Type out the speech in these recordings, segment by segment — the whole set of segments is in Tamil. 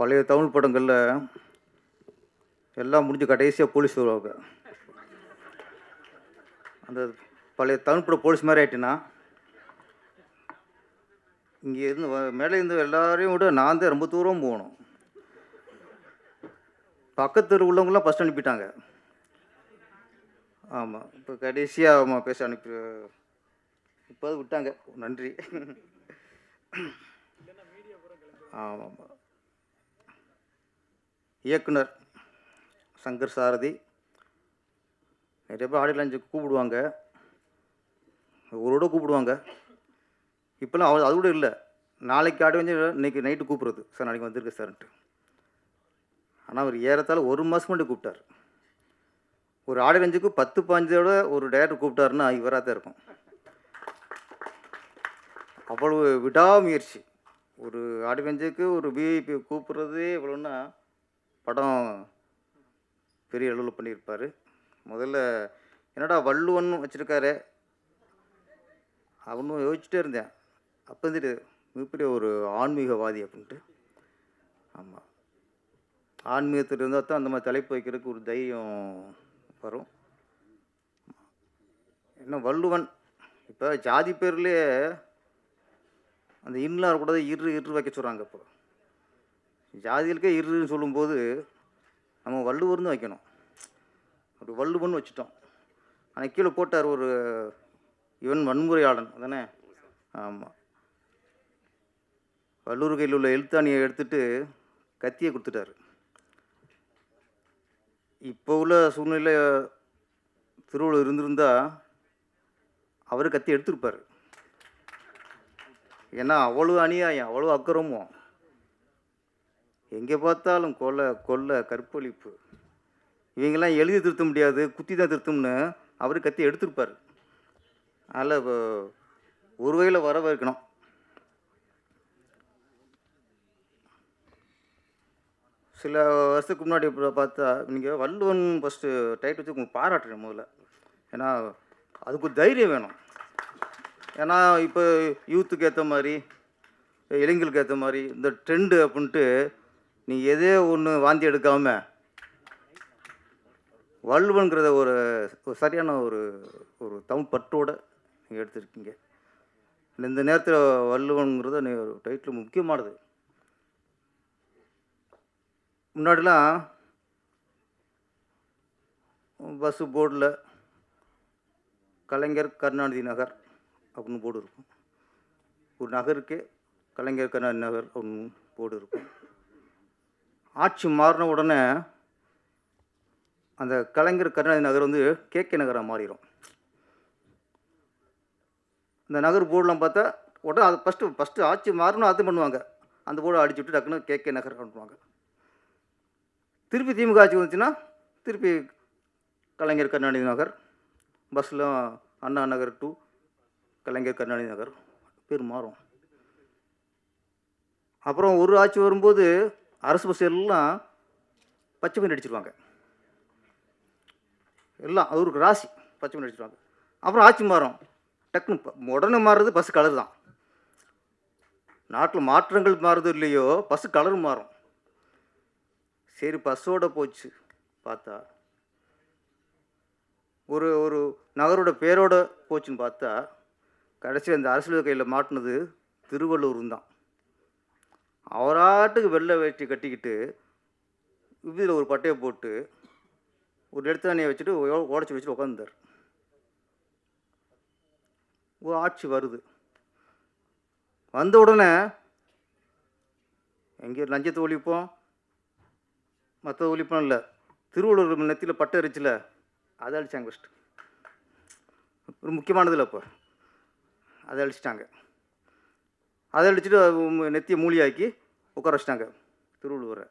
பழைய தமிழ் படங்களில் எல்லாம் முடிஞ்சு கடைசியாக போலீஸ் வருவாங்க. அந்த பழைய தமிழ் படம் போலீஸ் மாதிரி ஆயிட்டுனா இங்கே இருந்து மேலே இருந்து எல்லாரையும் விட நான் தான் ரொம்ப தூரம் போகணும். பக்கத்து உள்ளவங்களாம் ஃபஸ்ட் அனுப்பிட்டாங்க. ஆமாம் இப்போ கடைசியாக ஆமாம் பேச அனுப்பி இப்போ விட்டாங்க. நன்றி. ஆமாம் ஆமாம் இயக்குனர் சங்கர் சாரதி. நிறைய பேர் ஆடியோ லஞ்சுக்கு கூப்பிடுவாங்க. ஒருவோட கூப்பிடுவாங்க. இப்போல்லாம் அவ அது கூட இல்லை. நாளைக்கு ஆடி வந்து இன்றைக்கி நைட்டு கூப்பிட்றது. சார் நாளைக்கு வந்திருக்கு சார்ன்ட்டு. ஆனால் அவர் ஏறத்தால் ஒரு மாதம் மட்டும் கூப்பிட்டார். ஒரு ஆடி ரஞ்சுக்கு பத்து பாஞ்சோட ஒரு டேரக்டர் கூப்பிட்டாருன்னா இவராக தான் இருக்கும். அவ்வளவு விடாமுயற்சி. ஒரு ஆடி ரஞ்சுக்கு ஒரு விஐபி கூப்பிட்றதே இவ்வளோன்னா படம் பெரிய அளவில் பண்ணியிருப்பார். முதல்ல என்னடா வள்ளுவன் வச்சுருக்காரு? அவனும் யோசிச்சுட்டே இருந்தேன். அப்போ வந்துட்டு மிகப்பெரிய ஒரு ஆன்மீகவாதி அப்படின்ட்டு. ஆமாம் ஆன்மீகத்தில் இருந்தால் தான் அந்த மாதிரி தலைப்பு வைக்கிறதுக்கு ஒரு தைரியம் வரும். என்ன வள்ளுவன்? இப்போ ஜாதி பேர்லேயே அந்த இன்னும் இருக்கக்கூடாது இரு இரு வைக்க சொல்கிறாங்க இப்போ. ஜாதிகளுக்கே இருன்னு சொல்லும்போது நம்ம வள்ளுவர்னு வைக்கணும். ஒரு வள்ளுவன் வச்சுட்டோம். ஆனால் கீழே போட்டார் ஒரு இவன் வன்முறையாளன். அதானே? ஆமாம் வள்ளூர் கையில் உள்ள எழுத்தாணியை எடுத்துட்டு கத்தியை கொடுத்துட்டாரு. இப்போ உள்ள சூழ்நிலை திருவள்ளுவர் இருந்திருந்தா அவர் கத்தி எடுத்திருப்பார். ஏன்னா அவ்வளோ அநியாயம் அவ்வளோ அக்கிரமம். எங்கே பார்த்தாலும் கொலை கொள்ளை கற்பழிப்பு. இவங்கெல்லாம் எழுதி திருத்த முடியாது குத்தி தான் திருத்தம்னு அவர் கத்தி எடுத்திருப்பார். அதில் ஒரு வகையில் வரவேற்கணும். சில வருஷத்துக்கு முன்னாடி பார்த்தா நீங்கள் வள்ளுவன் ஃபஸ்ட்டு டைட் வச்சு உங்களுக்கு பாராட்டுறேன் முதல்ல. ஏன்னா அதுக்கு தைரியம் வேணும். ஏன்னா இப்போ யூத்துக்கு ஏற்ற மாதிரி இளைஞர்களுக்கு ஏற்ற மாதிரி இந்த ட்ரெண்டு அப்படின்ட்டு நீ எதே ஒன்று வாந்தி எடுக்காம வள்ளுவன்கிறத ஒரு ஒரு சரியான ஒரு ஒரு தமிழ் பற்றோடு நீங்கள் எடுத்திருக்கீங்க. இந்த நேரத்தில் வள்ளுவன்கிறத நீ ஒரு டைட்டில் முக்கியமானது. முன்னாடிலாம் பஸ்ஸு போர்டில் கலைஞர் கருணாநிதி நகர் அப்படின்னு போர்டு இருக்கும். ஒரு நகருக்கே கலைஞர் கருணாநிதி நகர் அப்படின்னு போர்டு இருக்கும். ஆட்சி மாறின உடனே அந்த கலைஞர் கருணாநிதி நகர் வந்து கே கே நகராக மாறிடும் இந்த நகர் போர்டெலாம் பார்த்தா உடனே அது ஃபஸ்ட்டு ஃபஸ்ட்டு ஆட்சி மாறணும் அது பண்ணுவாங்க. அந்த போர்டை அடிச்சு விட்டு டக்குன்னு கே நகர் பண்ணுவாங்க திருப்பி திமுக ஆட்சி வந்துச்சுன்னா திருப்பி கலைஞர் கருணாநிதி நகர் பஸ்ஸில் அண்ணா நகர் டு கலைஞர் கருணாநிதி நகர் பேர் மாறும். அப்புறம் ஒரு ஆட்சி வரும்போது அரசு பஸ் எல்லாம் பச்சை பெயிண்ட் அடிச்சிருவாங்க. எல்லாம் அது ஒரு ராசி பச்சை பெயிண்ட் அடிச்சிருவாங்க. அப்புறம் ஆட்சி மாறும். டக்குன்னு ப- உடனே மாறுறது பஸ் கலர் தான். நாட்டில் மாற்றங்கள் மாறுது இல்லையோ பஸ் கலர் மாறும். சரி பஸ்ஸோட போச்சு பார்த்தா. ஒரு ஒரு நகரோட பேரோட போச்சுன்னு பார்த்தா கடைசி அந்த அரசியல் கையில் மாட்டினது திருவள்ளூர் தான் அவராட்டுக்கு வெள்ளை வேஷ்டி கட்டிக்கிட்டு இதில் ஒரு பட்டையை போட்டு ஒரு எடுத்தாணியை வச்சுட்டு உடச்சி வச்சுட்டு உட்காந்துருந்தார் ஒரு ஆட்சி வருது. வந்த உடனே எங்கே லஞ்சத்தை ஒழிப்போம். மற்ற ஒழிப்போம் இல்லை. திருவள்ளூர் நெத்தியில் பட்டை அரிச்சில் அதை அழிச்சாங்க ஃபஸ்ட்டு ஒரு முக்கியமானதில்லை இப்போ அதை அழிச்சிட்டாங்க. அதை அழிச்சிட்டு நெத்தியை மூலியாக்கி உட்கார வச்சிட்டாங்க. திருவள்ளுவரை.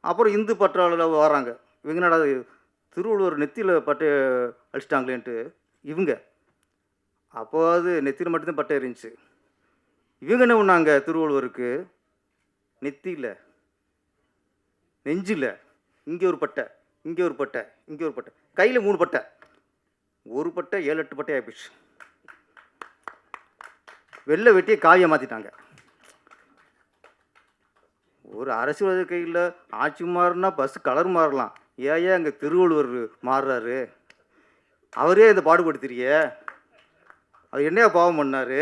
அப்புறம் இந்து பற்றாளர் வராங்க. இவங்க என்னடா இது, திருவள்ளுவர் நெத்தியில் பட்டை அழிச்சிட்டாங்களேன்ட்டு இவங்க. அப்போது நெத்தியில் மட்டும்தான் பட்டை இருந்துச்சு இவங்க என்ன பண்ணாங்க? திருவள்ளுவருக்கு நெத்தியில் நெஞ்சில் இங்கே ஒரு பட்டை இங்கே ஒரு பட்டை இங்கே ஒரு பட்டை. கையில் மூணு பட்டை. ஒரு பட்டை ஏழு எட்டு பட்டை ஆகிப்போச்சு வெள்ளை வெட்டியை காவியை மாற்றிட்டாங்க ஒரு அரசியல்வாதி கையில் ஆட்சி மாறினா பஸ் கலர் மாறலாம். ஏன் ஏன் அங்கே திருவள்ளுவர் மாறுறாரு? அவரே இந்த பாடுபடுத்துறிய. அவர் என்னையா பாவம் பண்ணார்?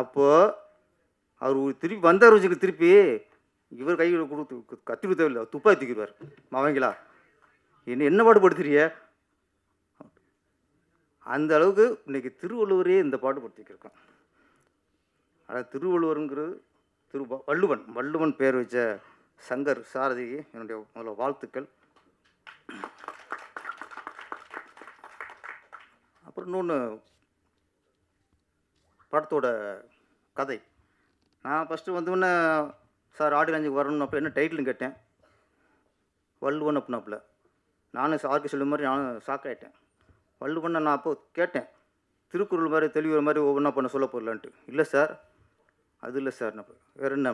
அப்போ அவர் திருப்பி வந்தார் வச்சுக்க திருப்பி. இவர் கையில் கொடுத்து கத்திரிக்க தேவையில்ல. துப்பாக்கி தூக்கிடுவார். மவங்களா என்ன என்ன பாடுபடுத்துறிய? அந்த அளவுக்கு இன்னைக்கு திருவள்ளுவரே இந்த பாட்டு படுத்திக்கிருக்கோம் அதாவது திருவள்ளுவருங்கிறது திரு வள்ளுவன் வள்ளுவன் பேர் வச்ச சங்கர் சாரதிக்கு என்னுடைய முதல்ல வாழ்த்துக்கள். அப்புறம் இன்னொன்று படத்தோட கதை. நான் ஃபஸ்ட்டு வந்தோடனே சார் ஆடி லஞ்சுக்கு வரணும் அப்போ என்ன டைட்டில்னு கேட்டேன். வள்ளுவன் அப்படின்னாப்புல. நானும் சாருக்கு சொல்லும் மாதிரி நானும் ஷாக் ஆகிட்டேன் வள்ளுவன் நான் அப்போ கேட்டேன். திருக்குறள் மாதிரி தெளிவுற மாதிரி ஒவ்வொன்றா பண்ண சொல்ல போடலான்ட்டு இல்லை சார். அது இல்லை சார் நான் வேறு என்ன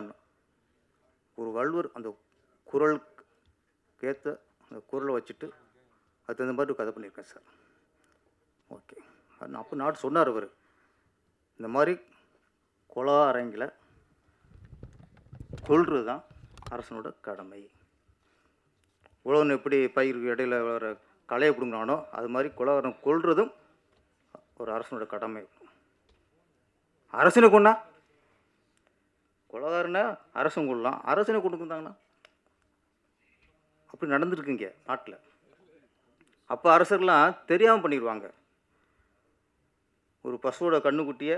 ஒரு வள்ளுவர் அந்த குரலுக்கு ஏற்ற அந்த குரலை வச்சுட்டு அது தகுந்த மாதிரி கதை பண்ணியிருக்கேன் சார். ஓகே. நான் அப்போ நாட்டு சொன்னார் அவர். இந்த மாதிரி கொலா அரங்கில் கொள்வது தான் அரசனோட கடமை. உழவன் எப்படி பயிர் இடையில வர கலையை பிடுங்கினானோ அது மாதிரி குலவரம் கொள்றதும் ஒரு அரசனோட கடமை. அரசனை கொண்டா குலகாரனை அரசன் கொள்ளலாம் அரசனை கொண்டு அப்படி நடந்துருக்குங்க நாட்டில். அப்போ அரசர்லாம் தெரியாமல் பண்ணிடுவாங்க ஒரு பசுவோட கண்ணுக்குட்டியை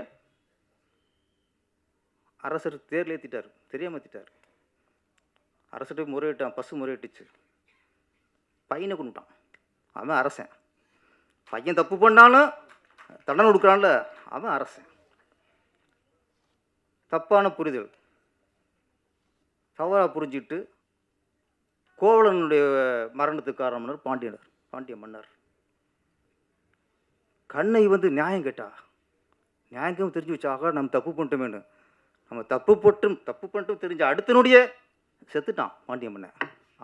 அரசர் தேர்ல ஏற்றிட்டார் தெரியாமல் ஏற்றிட்டார் அரசர்கிட்ட முறையிட்டான். பசு முறையிட்டுச்சு. பையனை கொண்டுட்டான். அவன் அரசன். பையன் தப்பு பண்ணாலும் தண்டனை கொடுக்குறான்ல அவன் அரசன். தப்பான புரிதல். தவறாக புரிஞ்சிட்டு கோவலனுடைய மரணத்துக்கு காரணம்னார் பாண்டியனர் பாண்டிய மன்னர். கண்ணை வந்து நியாயம் கேட்டா நியாயம் தெரிஞ்சு வச்சாக நம்ம தப்பு பண்ணிட்டோமேனு நம்ம தப்பு பட்டும் தப்பு பண்ணிட்டும் தெரிஞ்ச அடுத்தனுடைய செத்துட்டான் பாண்டிய மன்னன்.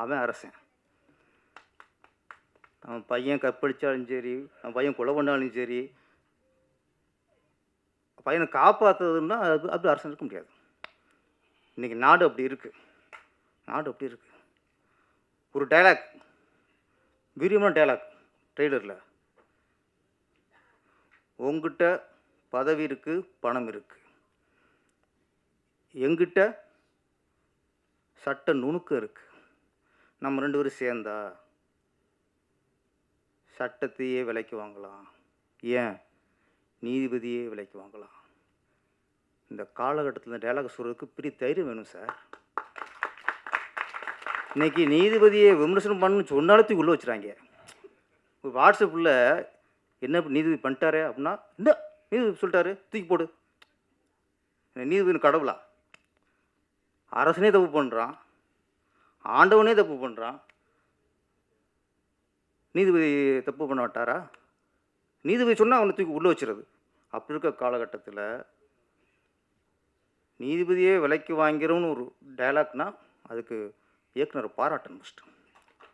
அவன் அரசன். அவன் பையன் கற்பழிச்சாலும் சரி அவன் பையன் கொலை பண்ணாலும் சரி பையனை காப்பாற்றுறதுன்னா அது அப்படி அரசன் இருக்க முடியாது. இன்றைக்கி நாடு அப்படி இருக்குது நாடு அப்படி இருக்குது ஒரு டைலாக் வீரியமான டைலாக் ட்ரெய்லரில் உங்ககிட்ட பதவி இருக்குது பணம் இருக்குது எங்கிட்ட சட்ட நுணுக்கம் இருக்குது நம்ம ரெண்டு பேரும் சேர்ந்தா சட்டத்தையே விலைக்கு வாங்கலாம் ஏன்? நீதிபதியே விலைக்கு வாங்கலாம் இந்த காலகட்டத்தில் இந்த டயலாக் சொல்கிறதுக்கு பெரிய தைரியம் வேணும் சார் இன்றைக்கி நீதிபதியை விமர்சனம் பண்ணு சொன்னாலும் உள்ளே வச்சுறாங்க ஒரு வாட்ஸ்அப்பில் என்ன நீதிபதி பண்ணிட்டாரே அப்படின்னா இந்த நீதிபதி சொல்லிட்டாரு தூக்கி போடு. நீதிபதி கடவுளா? அரசனே தப்பு பண்ணுறான் ஆண்டவனே தப்பு பண்ணுறான் நீதிபதி தப்பு பண்ண மாட்டாரா? நீதிபதி சொன்னால் அவனை தூக்கி உள்ளே வச்சிருது. அப்படி இருக்க காலகட்டத்தில் நீதிபதியே விலைக்கு வாங்கிறோன்னு ஒரு டைலாக்னால் அதுக்கு இயக்குனர் பாராட்டணும் ஃபஸ்ட்டு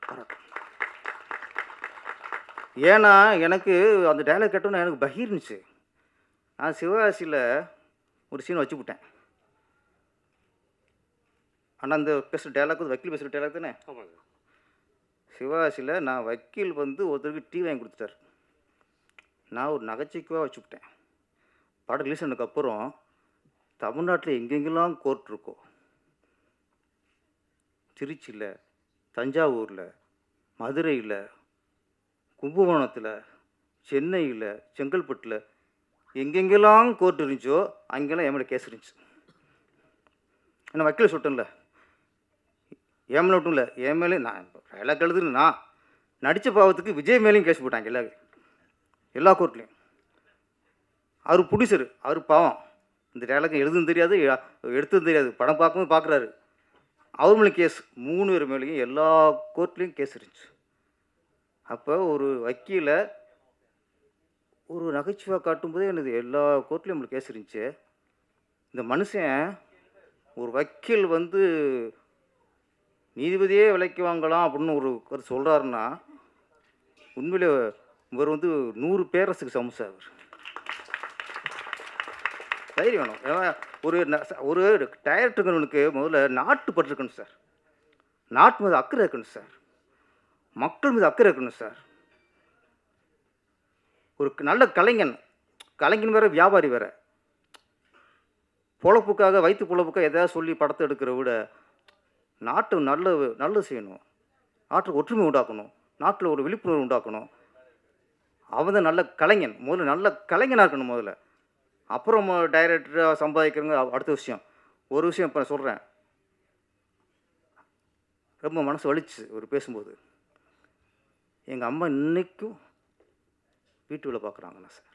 பாராட்டணும். ஏன்னா எனக்கு அந்த டைலாக் கேட்டோன்னு எனக்கு பகிர்னுச்சு நான் சிவகாசியில் ஒரு சீன் வச்சு விட்டேன். ஆனால் அந்த பேசுகிற டயலாக் வக்கீல் பேசுகிற டைலாக் தானே? சிவாசியில் சிவகாசியில் நான் வக்கீல் வந்து ஒருத்தருக்கு டீ வாங்கி கொடுத்துட்டார். நான் ஒரு நகைச்சுக்குவாக வச்சுக்கிட்டேன் படம் ரிலீஸ் ஆனதுக்கப்புறம் தமிழ்நாட்டில் எங்கெங்கெல்லாம் கோர்ட் இருக்கோ திருச்சியில் தஞ்சாவூரில் மதுரையில் கும்பகோணத்தில் சென்னையில் செங்கல்பட்டில் எங்கெங்கெல்லாம் கோர்ட் இருந்துச்சோ அங்கெல்லாம் என் கேஸ் இருந்துச்சு. நான் வக்கீல் சொல்லிட்டேன்ல. என் மேலே மட்டும் இல்லை. என் மேலே நான் டைலாக் எழுதுன்னு நான் நடித்த பாவத்துக்கு விஜய் மேலேயும் கேஸ் போட்டாங்க எல்லா எல்லா கோர்ட்லேயும். அவர் புடிசர் அவர் பாவம். இந்த டைலாக் எழுதுன்னு தெரியாது எடுத்ததும் தெரியாது. படம் பார்க்கும்போது பார்க்குறாரு அவர் மேலே கேஸ் மூணு பேர் மேலேயும் எல்லா கோர்ட்லேயும் கேஸ் இருந்துச்சு. அப்போ ஒரு வக்கீலை ஒரு நகைச்சுவை காட்டும்போதே எனது எல்லா கோர்ட்லேயும் நம்மளுக்கு கேஸ் இருந்துச்சு. இந்த மனுஷன் ஒரு வக்கீல் வந்து நீதிபதியே விலைக்கு வாங்கலாம் அப்படின்னு ஒரு சொல்கிறாருன்னா உண்மையில் இவர் வந்து நூறு பேரரசுக்கு சமம் சார் அவர் தைரியம் வேணும். ஏன்னா ஒரு ஒரு டயர்ட் ஒரு முதல்ல நாட்டு பற்று இருக்கணும் சார். நாட்டு மீது அக்கறை இருக்கணும் சார். மக்கள் மீது அக்கறை இருக்கணும் சார். ஒரு நல்ல கலைஞன். கலைஞன் வேற வியாபாரி வேற. பொழப்புக்காக வயிற்று பொழப்புக்காக எதாவது சொல்லி படத்தை எடுக்கிற விட நாட்டு நல்ல நல்லது செய்யணும். நாட்டில் ஒற்றுமை உண்டாக்கணும். நாட்டில் ஒரு விழிப்புணர்வு உண்டாக்கணும். அவன் தான் நல்ல கலைஞன். முதல்ல நல்ல கலைஞனாக இருக்கணும் முதல்ல. அப்புறம் டைரக்டராக சம்பாதிக்கிறவங்க அடுத்த விஷயம். ஒரு விஷயம் இப்போ சொல்கிறேன் ரொம்ப மனசு வலிச்சு ஒரு பேசும்போது. எங்கள் அம்மா இன்னைக்கும் வீட்டு பார்க்குறாங்கண்ணா சார்.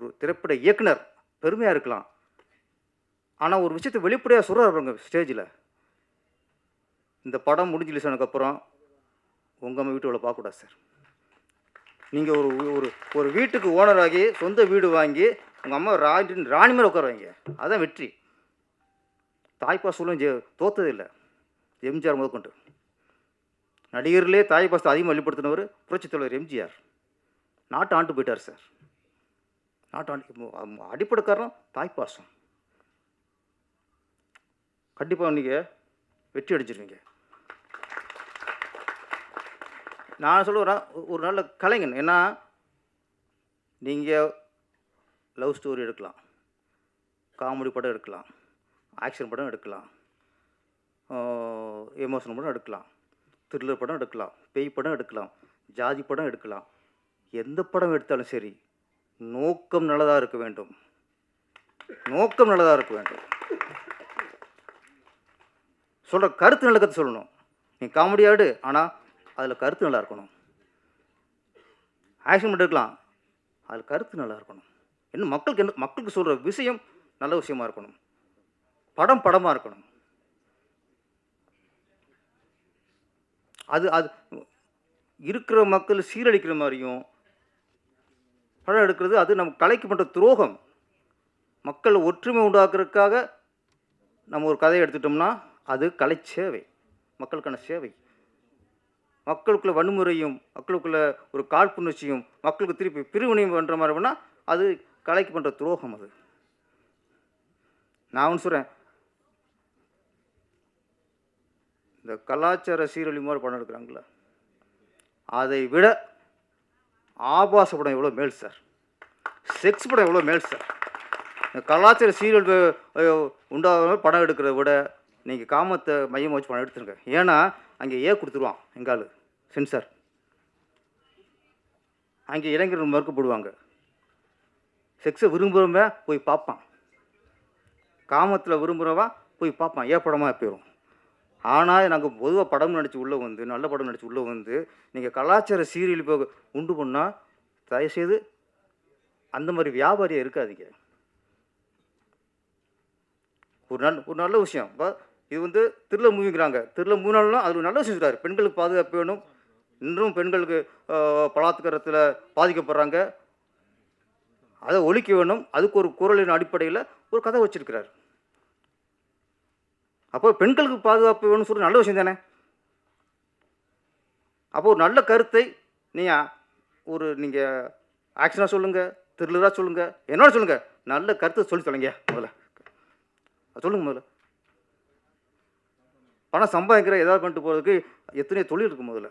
ஒரு திரைப்பட இயக்குனர். பெருமையாக இருக்கலாம். ஆனால் ஒரு விஷயத்தை வெளிப்படையாக சொல்கிறாருங்க ஸ்டேஜில் இந்த படம் முடிஞ்சு release உங்கள் அம்மா வீட்டு உள்ள பார்க்கக்கூடாது சார் நீங்கள் ஒரு ஒரு ஒரு வீட்டுக்கு ஓனராகி சொந்த வீடு வாங்கி உங்கள் அம்மா ராணி ராணி மேலே உட்கார வைங்க. அதுதான் வெற்றி. தாய்ப்பாசூலும் ஜெ தோத்ததில்லை எம்ஜிஆர் முதற்கொண்டு நடிகர்களே தாய்ப்பாசத்தை அதிகமாக வெளிப்படுத்தினவர் புரட்சித் தலைவர் எம்ஜிஆர். நாட்டு ஆண்டு போயிட்டார் சார் நாட்டு ஆண்டு அடிப்படை காரணம் தாய்ப்பாசம் கண்டிப்பாக நீங்கள் வெற்றி அடிச்சிருவீங்க நான் சொல்லுறேன் ஒரு நல்ல கலைஞன். ஏன்னா நீங்கள் லவ் ஸ்டோரி எடுக்கலாம். காமெடி படம் எடுக்கலாம். ஆக்ஷன் படம் எடுக்கலாம். எமோஷனல் படம் எடுக்கலாம். த்ரில்லர் படம் எடுக்கலாம். பேய் படம் எடுக்கலாம். ஜாதி படம் எடுக்கலாம். எந்த படம் எடுத்தாலும் சரி நோக்கம் நல்லதாக இருக்க வேண்டும். நோக்கம் நல்லதாக இருக்க வேண்டும். சொல்கிற கருத்து நல்ல கருத்து சொல்லணும். நீ காமெடியாடு ஆனால் அதில் கருத்து நல்லா இருக்கணும். ஆக்ஷன் மட்டும் இருக்கலாம் அதில் கருத்து நல்லா இருக்கணும். என்ன மக்களுக்கு என்ன மக்களுக்கு சொல்கிற விஷயம் நல்ல விஷயமா இருக்கணும். படம் படமாக இருக்கணும். அது அது இருக்கிற மக்கள் சீரழிக்கிற மாதிரியும் படம் எடுக்கிறது அது நம்ம கலைக்கு பண்ணுற துரோகம். மக்கள் ஒற்றுமை உண்டாக்குறதுக்காக நம்ம ஒரு கதையை எடுத்துட்டோம்னா அது கலை சேவை மக்களுக்கான சேவை. மக்களுக்குள்ள வன்முறையும் மக்களுக்குள்ள ஒரு காழ்ப்புணர்ச்சியும் மக்களுக்கு திருப்பி பிரிவினையும் பண்ணுற மாதிரி பண்ணால் அது கலைக்கு பண்ணுற துரோகம் அது. நான் ஒன்று சொல்கிறேன் இந்த கலாச்சார சீரழி மாதிரி படம் எடுக்கிறாங்களே அதை விட ஆபாச படம் எவ்வளோ மேல் சார். செக்ஸ் படம் எவ்வளோ மேல் சார். இந்த கலாச்சார சீரியல் உண்டாக படம் எடுக்கிறத விட நீங்கள் காமத்தை மையமாக வச்சு பணம் எடுத்துருங்க. ஏன்னா அங்கே ஏ கொடுத்துருவான் எங்கால் சென்சார் அங்கே இளைஞர்கள் மறுக்கப்படுவாங்க செக்ஸை விரும்புகிறவன் போய் பார்ப்பான். காமத்தில் விரும்புகிறவன் போய் பார்ப்பான். ஏ படமாக போயிடும் ஆனால் நாங்கள் பொதுவாக படம் நடித்து உள்ளே வந்து நல்ல படம் நடித்து உள்ளே வந்து நீங்கள் கலாச்சார சீரியல் போக உண்டு பண்ணால் தயவுசெய்து அந்த மாதிரி வியாபாரியாக இருக்காதீங்க. ஒரு நல்ல ஒரு நல்ல விஷயம். இப்போ இது வந்து திருல மூவிங்கிறாங்க. திருல மூவினாலும் அது நல்ல விஷயம் சொல்கிறார் பெண்களுக்கு பாதுகாப்பு வேணும். இன்றும் பெண்களுக்கு பலாத்காரத்தில் பாதிக்கப்படுறாங்க. அதை ஒழிக்க வேணும். அதுக்கு ஒரு குரலின் அடிப்படையில் ஒரு கதை வச்சிருக்கிறார். அப்போ பெண்களுக்கு பாதுகாப்பு வேணும்னு சொல்லி நல்ல விஷயம் தானே? அப்போ ஒரு நல்ல கருத்தை நீங்கள் ஒரு நீங்கள் ஆக்ஷனாக சொல்லுங்கள் த்ரில்லராக சொல்லுங்கள் என்னோட சொல்லுங்கள் நல்ல கருத்தை சொல்லி தொலைங்க முதல்ல. சொல்லுங்கள் முதல்ல. பணம் சம்பாதிக்கிற ஏதாவது பண்ணிட்டு போகிறதுக்கு எத்தனையோ தொழில் இருக்கும் முதல்ல.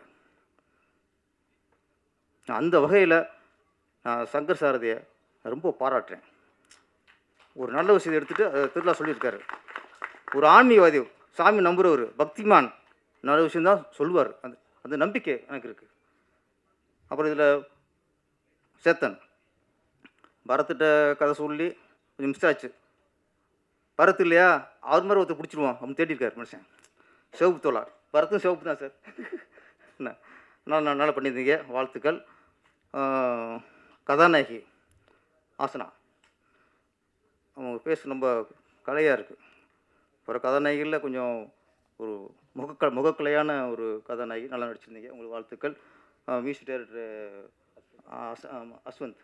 அந்த வகையில் நான் சங்கர் சாரதியை ரொம்ப பாராட்டுறேன். ஒரு நல்ல விஷயத்தை எடுத்துகிட்டு அதை திருவிழா சொல்லியிருக்காரு. ஒரு ஆன்மீகவாதி சாமி நம்புகிறவர் பக்திமான். நல்ல விஷயந்தான் சொல்லுவார். அந்த அந்த நம்பிக்கை எனக்கு இருக்குது அப்புறம் இதில் சேத்தன். பரத்திட்ட கதை சொல்லி கொஞ்சம் மிஸ் ஆச்சு. பரத் இல்லையா? அவர் மாதிரி ஒருத்தர் பிடிச்சிருவோம் அப்படின்னு தேடிருக்காரு மனுஷன். சிவப்பு தோலார் வரத்தும் சிவப்பு தான் சார். என்ன? நல்லா நல்லா பண்ணியிருந்தீங்க? வாழ்த்துக்கள். கதாநாயகி ஆசனா. அவங்க பேச ரொம்ப கலையாக இருக்குது ஒரு கதாநாயகியில் கொஞ்சம் ஒரு முகக்க முகக்கலையான ஒரு கதாநாயகி நல்லா நடிச்சிருந்தீங்க. உங்களுக்கு வாழ்த்துக்கள். மியூசிக் டைரக்டர் அஸ் அஸ்வந்த்.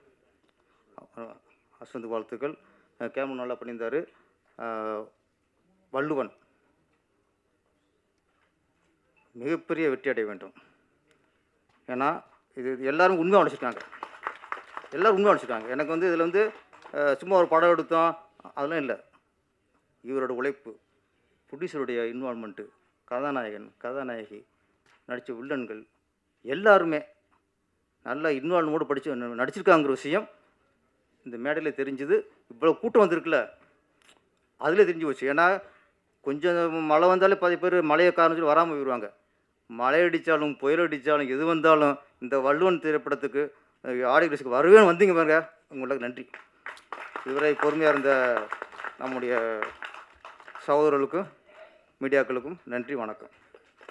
அஸ்வந்த் வாழ்த்துக்கள். கேமரா நல்லா பண்ணியிருந்தார். வள்ளுவன். மிகப்பெரிய வெற்றி அடைய வேண்டும். ஏன்னா இது எல்லோரும் எல்லாரும் உண்மையாக உடைச்சிருக்காங்க எல்லோரும் உண்மையாக உடைச்சிருக்காங்க எனக்கு வந்து இதில் வந்து சும்மா ஒரு படம் எடுத்தோம் அதெல்லாம் இல்லை. இவரோட உழைப்பு ப்ரொடியூசருடைய இன்வால்மெண்ட்டு கதாநாயகன் கதாநாயகி நடித்த வில்லன்கள் எல்லாருமே நல்லா இன்வால்வோடு படித்து நடிச்சிருக்காங்கிற விஷயம் இந்த மேடையில் தெரிஞ்சுது. இவ்வளோ கூட்டம் வந்திருக்குல்ல அதில் தெரிஞ்சு போச்சு. ஏன்னா கொஞ்சம் மழை வந்தாலே பாதி பேர் மழையை காரணம் சொல்லி வராமல் போயிடுவாங்க மழை அடித்தாலும் புயல் அடித்தாலும் எது வந்தாலும் இந்த வள்ளுவன் திரைப்படத்துக்கு ஆடியன்ஸுக்கு வருவேன்னு வந்தீங்க பாருங்க. உங்களுக்கு நன்றி. இதுவரை பொறுமையாக இருந்த நம்முடைய சகோதரர்களுக்கும் மீடியாக்களுக்கும் நன்றி வணக்கம்.